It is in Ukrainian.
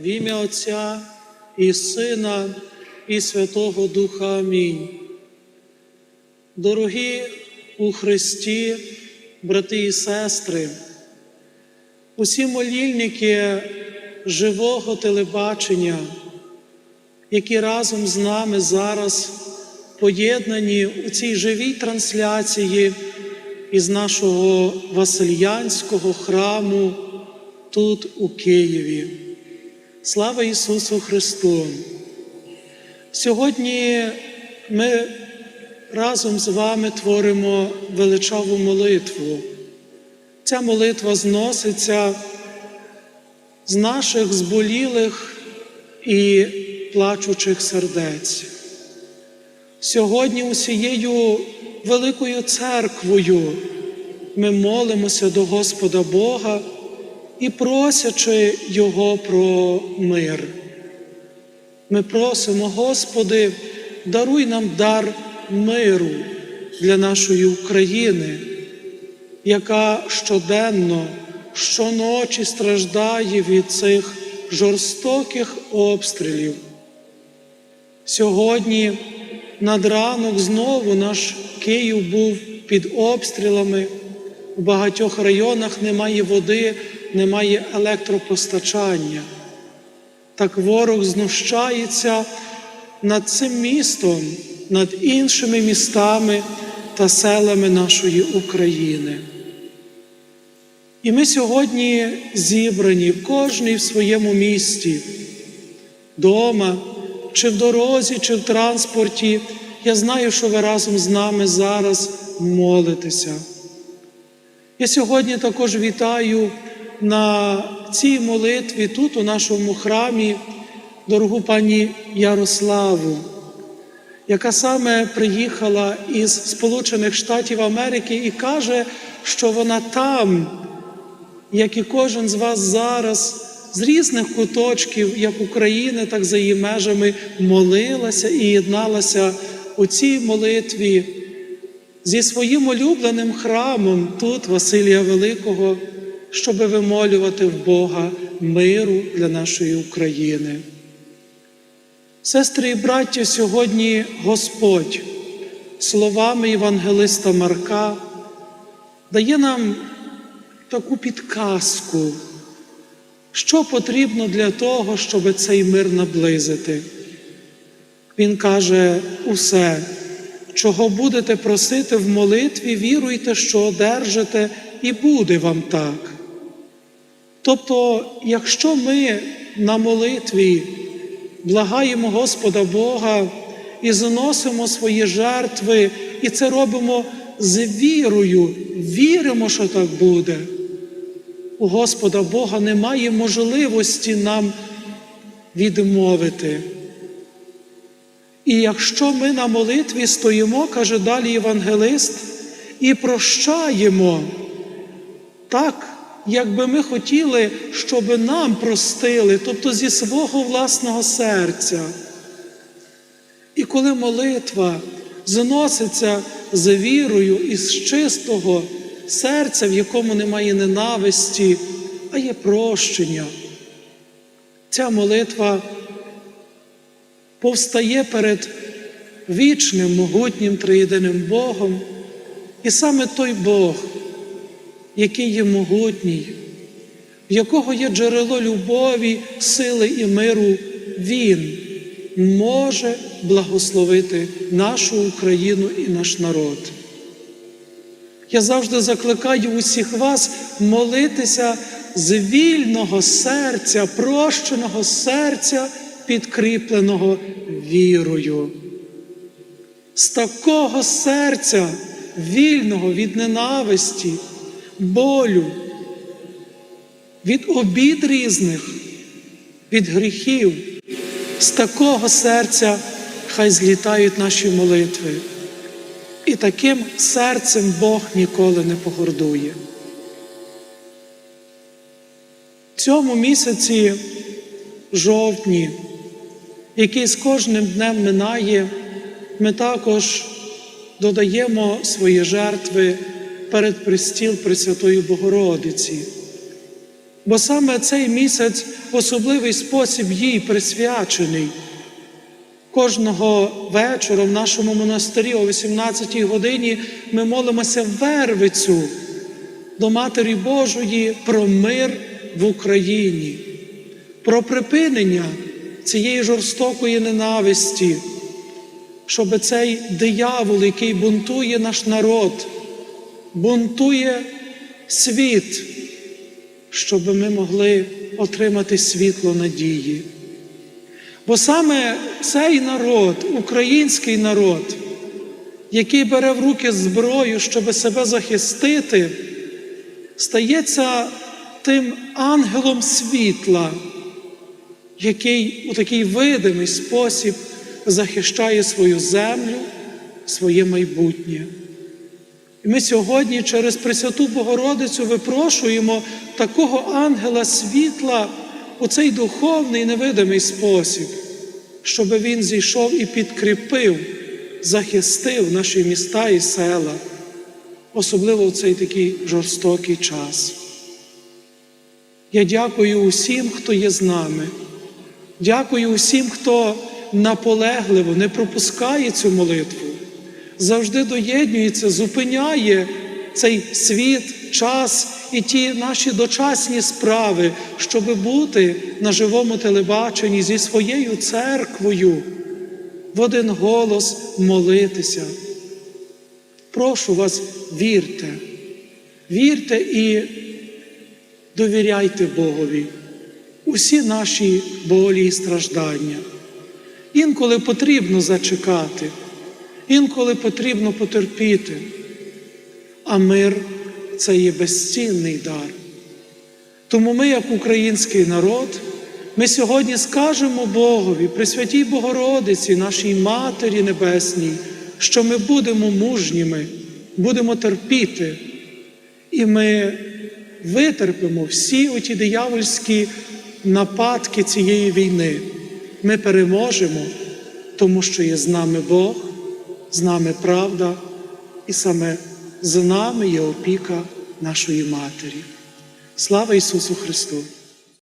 В ім'я Отця і Сина, і Святого Духа. Амінь. Дорогі у Христі, брати і сестри, усі молільники живого телебачення, які разом з нами зараз поєднані у цій живій трансляції із нашого Васильянського храму тут, у Києві. Слава Ісусу Христу! Сьогодні ми разом з вами творимо величаву молитву. Ця молитва зноситься з наших зболілих і плачучих сердець. Сьогодні усією великою церквою ми молимося до Господа Бога і просячи Його про мир. Ми просимо, Господи, даруй нам дар миру для нашої України, яка щоденно, щоночі страждає від цих жорстоких обстрілів. Сьогодні над ранок знову наш Київ був під обстрілами. У багатьох районах немає води, немає електропостачання. Так ворог знущається над цим містом, над іншими містами та селами нашої України. І ми сьогодні зібрані, кожний в своєму місті, дома, чи в дорозі, чи в транспорті. Я знаю, що ви разом з нами зараз молитеся. Я сьогодні також вітаю на цій молитві тут, у нашому храмі, дорогу пані Ярославу, яка саме приїхала із Сполучених Штатів Америки і каже, що вона там, як і кожен з вас зараз, з різних куточків, як України, так і за її межами, молилася і єдналася у цій молитві зі своїм улюбленим храмом тут, Василія Великого, щоб вимолювати в Бога миру для нашої України. Сестри і браття, сьогодні Господь словами Євангелиста Марка дає нам таку підказку, що потрібно для того, щоб цей мир наблизити. Він каже усе, чого будете просити в молитві, віруйте, що одержите, і буде вам так. Тобто, якщо ми на молитві благаємо Господа Бога і заносимо свої жертви, і це робимо з вірою, віримо, що так буде. У Господа Бога немає можливості нам відмовити. І якщо ми на молитві стоїмо, каже далі Євангелист, і прощаємо так, як би ми хотіли, щоб нам простили, тобто зі свого власного серця. І коли молитва заноситься за вірою із чистого серця, в якому немає ненависті, а є прощення, ця молитва повстає перед вічним, могутнім триєдиним Богом, і саме той Бог, який є могутній, в якого є джерело любові, сили і миру, Він може благословити нашу Україну і наш народ. Я завжди закликаю усіх вас молитися з вільного серця, прощеного серця, підкріпленого вірою. З такого серця, вільного від ненависті, болю, від обід різних, від гріхів, з такого серця хай злітають наші молитви. І таким серцем Бог ніколи не погордує. В цьому місяці жовтні, який з кожним днем минає, ми також додаємо свої жертви перед пристіл Пресвятої Богородиці. бо саме цей місяць в особливий спосіб їй присвячений. Кожного вечора в нашому монастирі о 18-й годині ми молимося Вервицю до Матері Божої про мир в Україні, про припинення цієї жорстокої ненависті, щоб цей диявол, який бунтує наш народ, бунтує світ, щоб ми могли отримати світло надії. Бо саме цей народ, український народ, який бере в руки зброю, щоб себе захистити, стається тим ангелом світла, який у такий видимий спосіб захищає свою землю, своє майбутнє. І ми сьогодні через Пресвяту Богородицю випрошуємо такого ангела світла у цей духовний невидимий спосіб, щоб він зійшов і підкріпив, захистив наші міста і села, особливо в цей такий жорстокий час. Я дякую усім, хто є з нами. Дякую усім, хто наполегливо не пропускає цю молитву, завжди доєднюється, зупиняє цей світ, час і ті наші дочасні справи, щоб бути на живому телебаченні зі своєю церквою, в один голос молитися. Прошу вас, вірте, вірте і довіряйте Богові усі наші болі і страждання. Інколи потрібно зачекати, інколи потрібно потерпіти, а мир це є безцінний дар. Тому ми, як український народ, ми сьогодні скажемо Богові, Пресвятій Богородиці, нашій Матері Небесній, що ми будемо мужніми, будемо терпіти, і ми витерпимо всі оті диявольські нападки цієї війни. Ми переможемо, тому що є з нами Бог, з нами правда, і саме з нами є опіка нашої Матері. Слава Ісусу Христу!